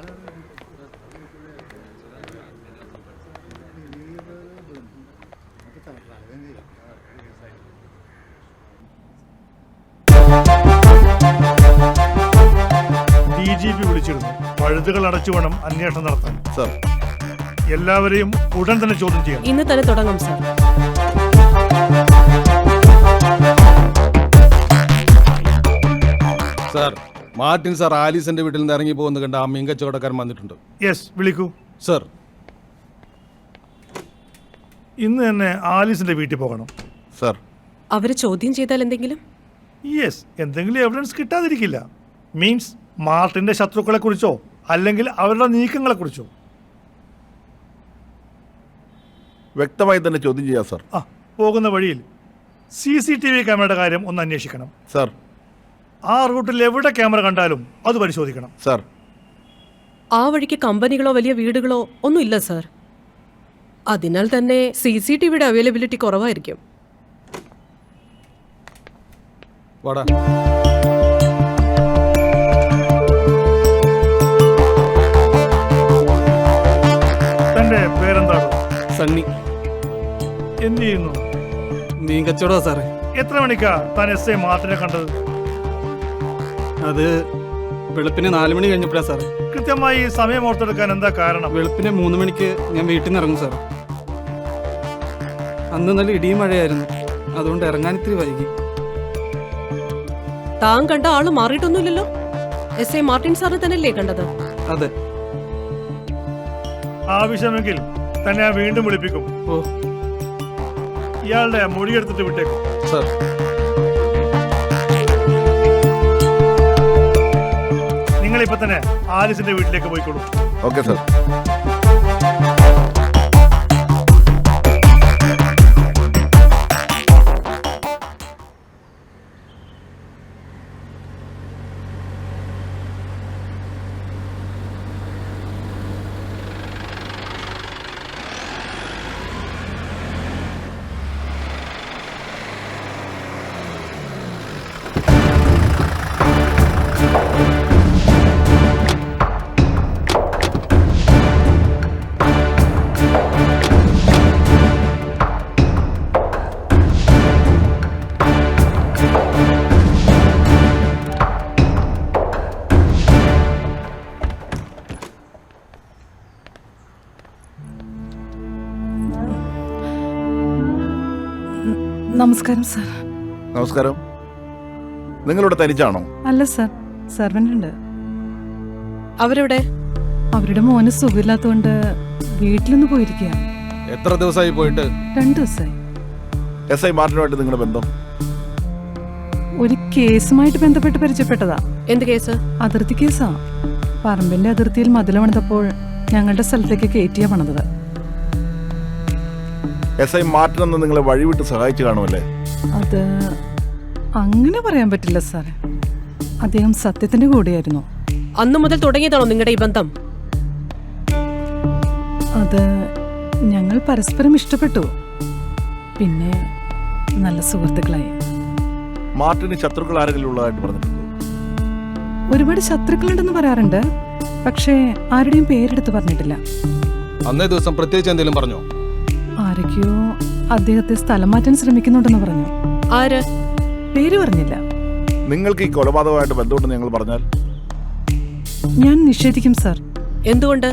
D G P വിളിച്ചിരുന്നു. പഴുതുകൾ അടച്ചു വേണം അന്വേഷണം നടത്താൻ. സർ. എല്ലാവരെയും ഉടൻ തന്നെ ചോദ്യം ചെയ്യണം. ഇന്ന് തന്നെ തുടങ്ങും സാർ. മാർട്ടിൻ സാർ ആലീസിന്റെ വീട്ടിൽ നിന്ന് ഇറങ്ങി പോകുന്ന കണ്ട ആ മീൻ കച്ചവടക്കാരൻ വന്നിട്ടുണ്ട്. യെസ് വിളിക്കൂ. സർ. ഇന്ന് തന്നെ ആലീസിന്റെ വീട്ടിൽ പോകണം. സർ. അവരെ ചോദ്യം ചെയ്താൽ എന്തെങ്കിലും? യെസ് എന്തെങ്കിലും എവിഡൻസ് കിട്ടാതിരിക്കില്ല. മീൻസ് മാർട്ടിന്റെ ശത്രുക്കളെ കുറിച്ചോ അല്ലെങ്കിൽ അവരുടെ നീക്കങ്ങളെ കുറിച്ചോ വ്യക്തമായി തന്നെ ചോദ്യം ചെയ്യാം സർ. ആ പോകുന്ന വഴിയിൽ സി സി ടി വി ക്യാമറയുടെ കാര്യം ഒന്ന് അന്വേഷിക്കണം. സർ. ആ റൂട്ടിൽ എവിടെ ക്യാമറ കണ്ടാലും അത് പരിശോധിക്കണം. സർ ആ വഴിക്ക് കമ്പനികളോ വലിയ വീടുകളോ ഒന്നും ഇല്ല സാർ അതിനാൽ തന്നെ സി സി ടി വിയുടെ അവൈലബിലിറ്റി കുറവായിരിക്കും. വാടാ. തന്റെ പേരെന്താണ്? സണ്ണി. എന്ത് ചെയ്യുന്നു? മീൻ കച്ചവടമാണ് സാറേ എത്ര മണിക്കാ താൻ എസ് ഐ മാത്രമേ കണ്ടത്? അത് വെളുപ്പിന് നാല് മണി കഴിഞ്ഞപ്പോഴാണ് സാർ കൃത്യമായി സമയം ഓർത്തെടുക്കാൻ എന്താ കാരണം? വെളുപ്പിന് മൂന്ന് മണിക്ക് ഞാൻ വീട്ടിൽ നിന്ന് ഇറങ്ങും സാർ അന്ന് നല്ല ഇടിയും മഴയായിരുന്നു. അതുകൊണ്ട് ഇറങ്ങാൻ ഇത്തിരി വൈകി. താൻ കണ്ട ആൾ മാറിയിട്ടൊന്നുമില്ലല്ലോ. എസ് എ മാർട്ടിൻ സാറിനെ തന്നെയല്ലേ കണ്ടത്? അതെ. ആവശ്യമെങ്കിൽ തന്നെ വീണ്ടും വിളിപ്പിക്കും. ഓ. ഇയാളുടെ മൊഴിയെടുത്തിട്ട് വിട്ടേക്കും. സർ. തന്നെ ആലിസിന്റെ വീട്ടിലേക്ക് പോയിക്കോളൂ. ഓക്കെ സർ നമസ്കാരം സർ. നമസ്കാരം. നിങ്ങളുടെ തനിച്ചാണോ? അല്ല സർ. സെർവന്റ് ഉണ്ട് അവരെവിടെ? അവരുടെ മോന് സുഖമില്ലാത്തതുകൊണ്ട് വീട്ടിലൊന്ന് പോയിരിക്കുക എത്ര ദിവസമായി പോയിട്ട്? രണ്ടു ദിവസമായി. എസ് ഐ മാർട്ടിനുമായിട്ട് നിങ്ങളുടെ ബന്ധം? ഒരു കേസുമായിട്ട് ബന്ധപ്പെട്ട് പരിചയപ്പെട്ടതാ. എന്ത് കേസ്? അതിർത്തി കേസാ. പറമ്പിന്റെ അതിർത്തിയിൽ മതിൽ പണിതപ്പോൾ ഞങ്ങളുടെ സ്ഥലത്തേക്ക് കയറ്റിയാ പണിതത്. എസ് ഐ മാറ്റണമെന്ന് എന്ന് നിങ്ങളെ വഴിവിട്ട് സഹായിച്ചു കാണുമല്ലേ? അത് അങ്ങനെ പറയാൻ പറ്റില്ല സാറേ. അദ്ദേഹം സത്യത്തിന്റെ കൂടെയായിരുന്നു. അന്നു മുതൽ തുടങ്ങിയതാണോ നിങ്ങളുടെ ഈ ബന്ധം? അത് ഞങ്ങൾ പരസ്പരം ഇഷ്ടപ്പെട്ടു. പിന്നെ നല്ല സുഹൃത്തുക്കളായി. മാർട്ടിന് ശത്രുക്കൾ ആരെങ്കിലും ഉള്ളതായിട്ട് പറഞ്ഞിട്ടുണ്ടോ? ഒരുപാട് ശത്രുക്കളുണ്ടെന്ന് പറയാറുണ്ട്. പക്ഷേ ആരുടെയും പേരെടുത്ത് പറഞ്ഞിട്ടില്ല. അന്നേ ദിവസം പ്രത്യേകിച്ച് എന്തെങ്കിലും പറഞ്ഞോ? ആരൊക്കെയോ അദ്ദേഹത്തെ സ്ഥലം മാറ്റാൻ ശ്രമിക്കുന്നുണ്ടെന്ന് പറഞ്ഞു. ആര്? പേര് പറഞ്ഞില്ല. നിങ്ങൾക്ക് ഈ കൊലപാതകമായിട്ട് ബന്ധമുണ്ടെന്ന് ഞങ്ങൾ പറഞ്ഞാൽ? ഞാൻ നിഷേധിക്കും സർ. എന്തുകൊണ്ട്?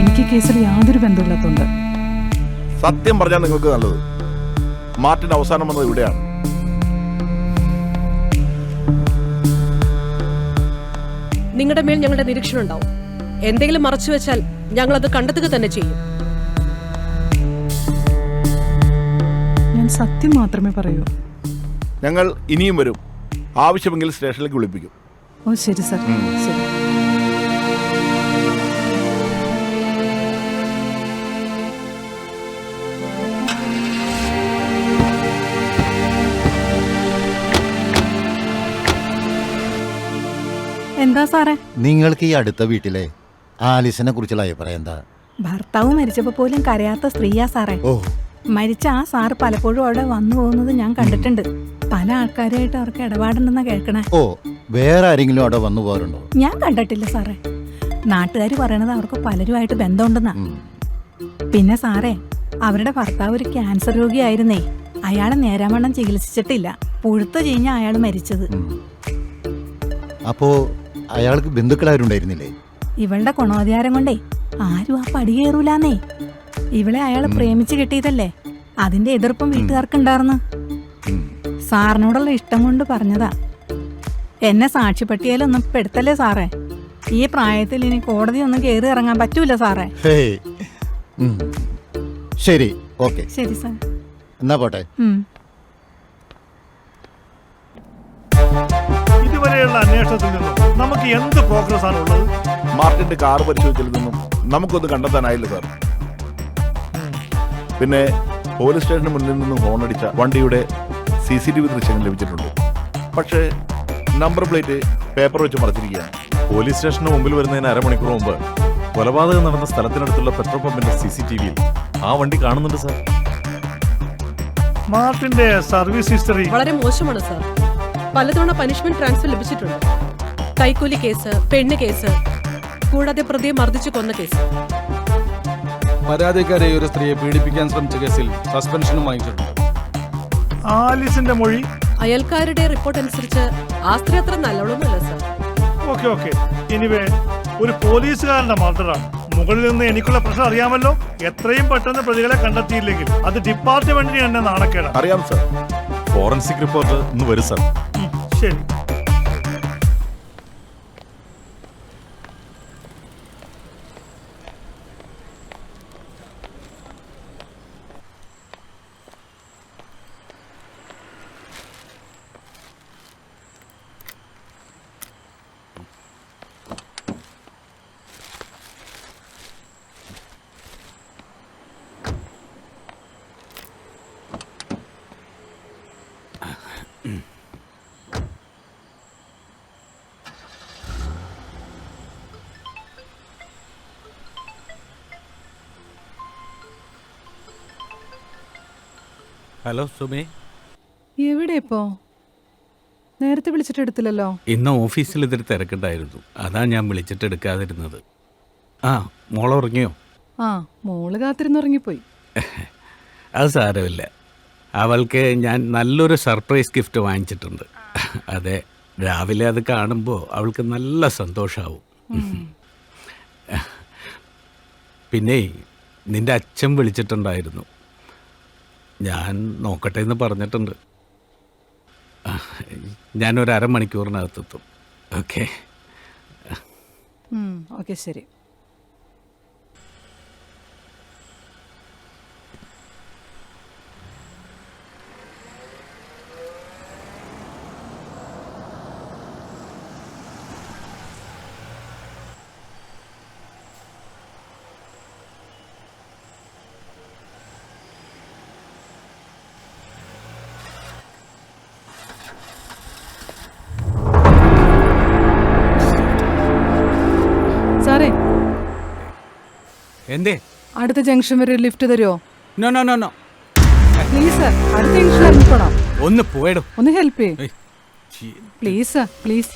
എനിക്ക് കേസിൽ യാതൊരു ബന്ധമില്ലാത്തതുണ്ട് സത്യം പറഞ്ഞാൽ നിങ്ങൾക്ക് നല്ലത്. മാർട്ടിൻ അവസാനം വന്നത് ഇവിടെയാണ്. നിങ്ങളുടെ മേൽ ഞങ്ങളുടെ നിരീക്ഷണം ഉണ്ടാവും. എന്തെങ്കിലും മറച്ചു വെച്ചാൽ ഞങ്ങൾ അത് കണ്ടെത്തുക തന്നെ ചെയ്യും. ഞാൻ സത്യം മാത്രമേ പറയൂ. ഞങ്ങൾ ഇനിയും വരും. ആവശ്യമെങ്കിൽ സ്റ്റേഷനിലേക്ക് വിളിപ്പിക്കും. ഓ ശരി സർ. ശരി. എന്താ സാറേ? നിങ്ങൾക്ക് ഈ അടുത്ത വീട്ടിലെ ആലിസിനെ കുറിച്ചുള്ള അഭിപ്രായം എന്താ? ഭർത്താവ് മരിച്ചപ്പോ പോലും കരയാത്ത സ്ത്രീയാ സാറേ. ഓ. മരിച്ച ആ സാർ പലപ്പോഴും അവിടെ വന്നു പോകുന്നത് ഞാൻ കണ്ടിട്ടുണ്ട്. പല ആൾക്കാരായിട്ട് അവർക്ക് ഇടപാടുണ്ടെന്നാ കേൾക്കണേ. ഓ വേറെ ആരെങ്കിലും അവിടെ വന്നു പോകാറുണ്ടോ? ഞാൻ കണ്ടിട്ടില്ല സാറേ. നാട്ടുകാർ പറയണത് അവർക്ക് പലരുമായിട്ട് ബന്ധമുണ്ടെന്നാ. പിന്നെ സാറേ അവരുടെ ഭർത്താവ് ഒരു ക്യാൻസർ രോഗിയായിരുന്നേ. അയാളെ നേരാമണ്ണം ചികിത്സിച്ചിട്ടില്ല. പുഴുത്തു കഴിഞ്ഞ അയാൾ മരിച്ചത്. അപ്പോ അയാൾക്ക് ബന്ധുക്കളാരുണ്ടായിരുന്നില്ലേ? ഇവളുടെ ഗുണോദ്ധാരം കൊണ്ടേ ആരും ആ പടി കയറൂലാന്നേ. ഇവളെ അയാൾ പ്രേമിച്ച് കിട്ടിയതല്ലേ? അതിന്റെ എതിർപ്പും വീട്ടുകാർക്കുണ്ടായിരുന്നു. സാറിനോടുള്ള ഇഷ്ടം കൊണ്ട് പറഞ്ഞതാ. എന്നെ സാക്ഷിപ്പെട്ടിയാലൊന്നും പെടുത്തല്ലേ സാറേ? ഈ പ്രായത്തിൽ ഇനി കോടതി ഒന്നും കയറി ഇറങ്ങാൻ പറ്റൂല സാറേ. ശരി. ഓക്കെ. ശരി സാർ. എന്നാ പോട്ടെ. ഇതുവരെയുള്ള അന്വേഷണത്തിൽ നിന്നും നമുക്ക് എന്ത് പ്രോഗ്രസ് ആണ് ഉള്ളത്? മാർട്ടിന്റെ കാർ പരിശോധിച്ചതിൽ നിന്നും നമുക്കൊന്നും കണ്ടെത്താനായില്ല സാർ. പിന്നെ പോലീസ് സ്റ്റേഷന് മുന്നിൽ നിന്നും ഹോണടിച്ച വണ്ടിയുടെ സി സി ടി വി ദൃശ്യങ്ങൾ ലഭിച്ചിട്ടുണ്ട്. പക്ഷേ നമ്പർ പ്ലേറ്റ് പേപ്പർ വെച്ച് മറച്ചിരിക്കുകയാണ്. പോലീസ് സ്റ്റേഷന് മുമ്പിൽ വരുന്നതിന് അരമണിക്കൂർ മുമ്പ് കൊലപാതകം നടന്ന സ്ഥലത്തിനടുത്തുള്ള പെട്രോൾ പമ്പിന്റെ സി സി ടി വിയിൽ ആ വണ്ടി കാണുന്നുണ്ട് സാർ. മാർട്ടിന്റെ service history. വളരെ മോശമാണ് സാർ. പലതവണ പനിഷ്മെന്റ് ട്രാൻസ്ഫർ ലഭിച്ചിട്ടുണ്ട്. കൈക്കൂലി കേസ് പെണ്ണ് കേസ് കൂടാതെ പ്രതിയെ മർദ്ദിച്ചു കൊന്ന കേസ്. പരാതിക്കാരെ ഒരു സ്ത്രീയെ പീഡിപ്പിക്കാൻ ശ്രമിച്ച കേസിൽ സസ്പെൻഷനും വാങ്ങിച്ചിട്ടുണ്ട് ആലിസിന്റെ മൊഴി? അയൽക്കാരുടെ റിപ്പോർട്ട് അനുസരിച്ച് ആ സ്ത്രീ അത്ര നല്ലവളൊന്നുമല്ല സാർ. Okay okay. എനിവേ ഒരു പോലീസുകാരന്റെ മർഡറാണ് മുകളിൽ നിന്ന് എനിക്കുള്ള പ്രശ്നം അറിയാമല്ലോ? എത്രയും പെട്ടെന്ന് പ്രതികളെ കണ്ടെത്തിയില്ലെങ്കിൽ അത് ഡിപ്പാർട്ട്മെന്റിന് തന്നെ നാണക്കേടാണ്. അറിയാം സർ. ഫോറൻസിക് റിപ്പോർട്ട് ഇന്ന് വരും സർ. ശരി. ഹലോ സുമി. എവിടെ ഇപ്പോ? നേരത്തെ വിളിച്ചിട്ട് എടുത്തില്ലല്ലോ? ഇന്ന് ഓഫീസിൽ ഇത്തിരി തിരക്കുണ്ടായിരുന്നു. അതാ ഞാൻ വിളിച്ചിട്ട് എടുക്കാതിരുന്നത്. ആ മോൾ ഉറങ്ങിയോ? ആ മോൾ കാത്തിരുന്ന് ഉറങ്ങിപ്പോയി. അത് സാരമില്ല. അവൾക്ക് ഞാൻ നല്ലൊരു സർപ്രൈസ് ഗിഫ്റ്റ് വാങ്ങിച്ചിട്ടുണ്ട്. അതെ രാവിലെ അത് കാണുമ്പോൾ അവൾക്ക് നല്ല സന്തോഷമാവും പിന്നെ നിന്റെ അച്ഛൻ വിളിച്ചിട്ടുണ്ടായിരുന്നു. ഞാൻ നോക്കട്ടെ എന്ന് പറഞ്ഞിട്ടുണ്ട്. ഞാനൊരു അരമണിക്കൂറിനകത്തെത്തും ഓക്കെ. ഓക്കെ ശരി. എന്തേ? അടുത്ത ജംഗ്ഷൻ വരെ ലിഫ്റ്റ് തരുമോ no no no no. Please sir അടുത്ത ജംഗ്ഷൻ ഇറങ്ങിക്കോളാം ഒന്ന് പോയടോ. ഒന്ന് ഹെൽപ്പ് ചെയ്യേ. പ്ലീസ് സാർ പ്ലീസ്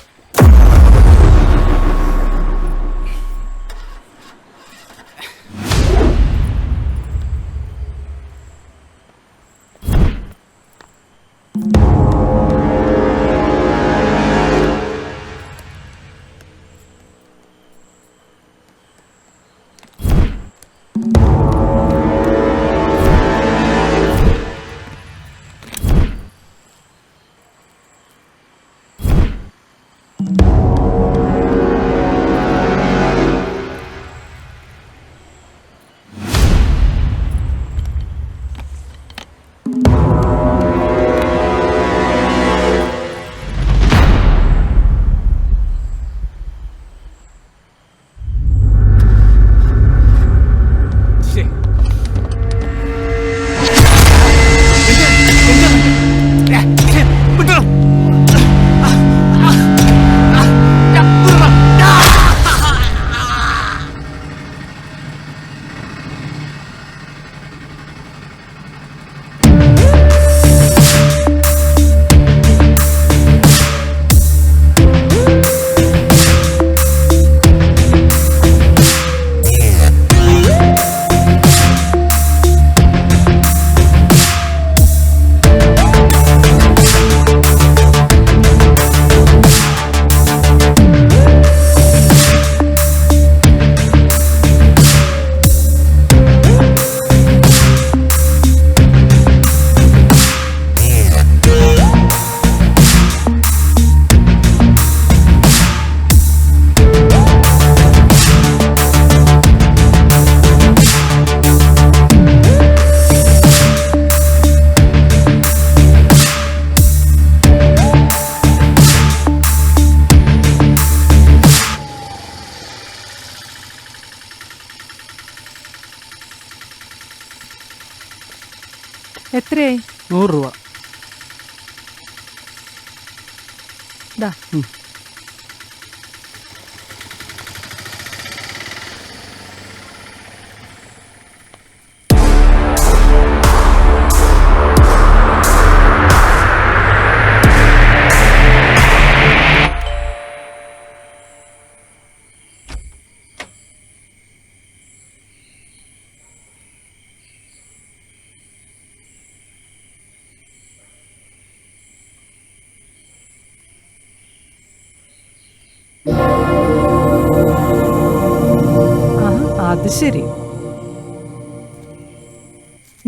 ശരി.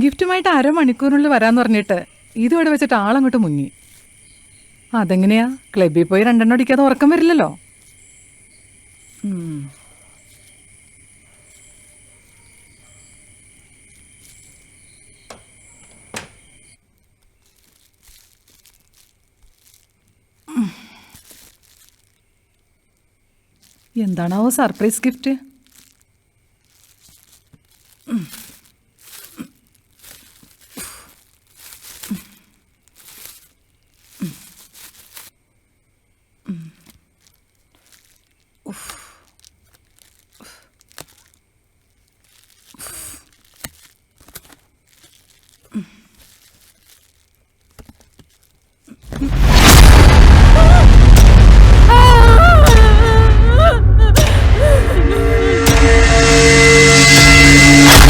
ഗിഫ്റ്റുമായിട്ട് അരമണിക്കൂറിനുള്ളിൽ വരാന്ന് പറഞ്ഞിട്ട് ഇതോടെ വെച്ചിട്ട് ആളങ്ങോട്ട് മുങ്ങി. അതെങ്ങനെയാ? ക്ലബിൽ പോയി രണ്ടെണ്ണം അടിക്കാതെ ഉറക്കം വരില്ലല്ലോ. എന്താണാവോ സർപ്രൈസ് ഗിഫ്റ്റ്?